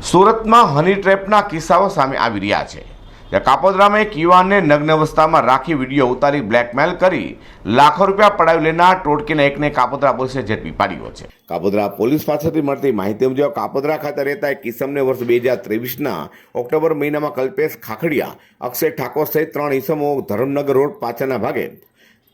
સુરતમાં હની ટ્રેપના કિસ્સાઓ સામે આવી રહ્યા છે. જ્યાં કાપોદ્રામાં એક યુવાનને નગ્ન અવસ્થામાં રાખી વીડિયો ઉતારી બ્લેકમેલ કરી લાખો રૂપિયા પડાવી લેનાર ટોટકીના એકને કાપોદ્રા પોલીસે ઝડપી પાડ્યો છે. કાપોદ્રા પોલીસ પાસેથી મળતી માહિતી મુજબ કાપોદ્રા ખાતે રહેતા એક કિસમને વર્ષ બે હજાર ત્રેવીસના ઓક્ટોબર મહિનામાં કલ્પેશ ખાખડિયા, અક્ષય ઠાકોર સહિત ત્રણ ઈસમો ધરમનગર રોડ પાછળના ભાગે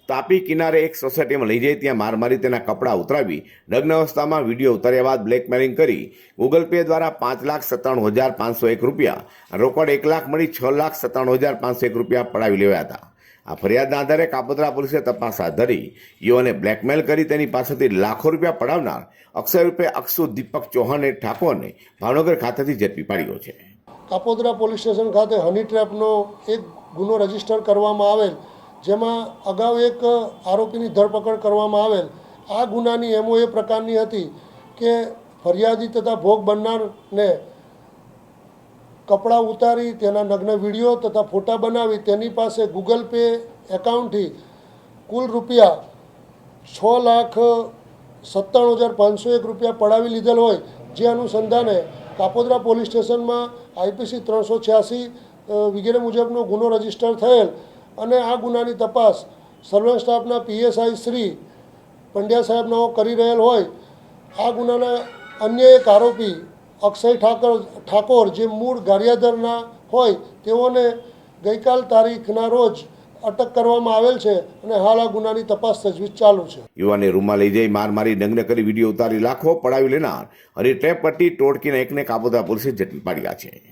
તાપી કિનારે એક સોસાયટીમાં લઈ જઈ ત્યાં માર મારી તેના કપડાં ઉતરાવી લગ્ન અવસ્થામાં વીડિયો ઉતાર્યા બાદ બ્લેકમેલિંગ કરી ગૂગલ પે દ્વારા પાંચ લાખ સત્તાણું હજાર પાંચસો એક રૂપિયા રોકડ એક લાખ મળી છ લાખ સત્તાણું હજાર પાંચસો એક રૂપિયા પડાવી લેવાયા હતા. આ ફરિયાદના આધારે કાપોદ્રા પોલીસે તપાસ હાથ ધરી. યુવાને બ્લેકમેલ કરી તેની પાસેથી લાખો રૂપિયા પડાવનાર અક્ષય રૂપે અક્ષુ દીપક ચૌહાણે ઠાકોરને ભાવનગર ખાતેથી ઝડપી પાડ્યો છે. કાપોદ્રા પોલીસ સ્ટેશન ખાતે હની ટ્રેપનો એક ગુનો રજિસ્ટર કરવામાં આવેલ જેમાં અગાઉ એક આરોપીની ધરપકડ કરવામાં આવેલ. આ ગુનાની એમઓ એ પ્રકારની હતી કે ફરિયાદી તથા ભોગ બનનારને કપડાં ઉતારી, તેના નગ્ન વીડિયો તથા ફોટા બનાવી, તેની પાસે ગૂગલ પે એકાઉન્ટથી કુલ રૂપિયા છ લાખ સત્તાણું હજાર પાંચસો એક રૂપિયા પડાવી લીધેલ હોય. જે અનુસંધાને કાપોદ્રા પોલીસ સ્ટેશનમાં આઈપીસી ત્રણસો છ્યાસી વગેરે મુજબનો ગુનો રજિસ્ટર થયેલ. અને આ ગુનાની તપાસ સર્વેલન્સ સ્ટાફના પીએસઆઈ શ્રી પંડ્યા સાહેબનો કરી રહેલ હોય, આ ગુનાના અન્ય એક આરોપી અક્ષય ઠાકર, ઠાકોર જે મૂળ ગારિયાધરના હોય, તેઓને ગઈકાલ તારીખના રોજ અટક કરવામાં આવેલ છે અને હાલ આ ગુનાની તપાસ તજવીજ ચાલુ છે. યુવાને રૂમમાં લઈ જઈ માર મારી નગ્ન કરી વીડિયો ઉતારી લાખો પડાવી લેનાર અને ટેપ પટ્ટી ટોળકીના એકને કાબોદા પોલીસે ઝડપી પાડ્યા છે.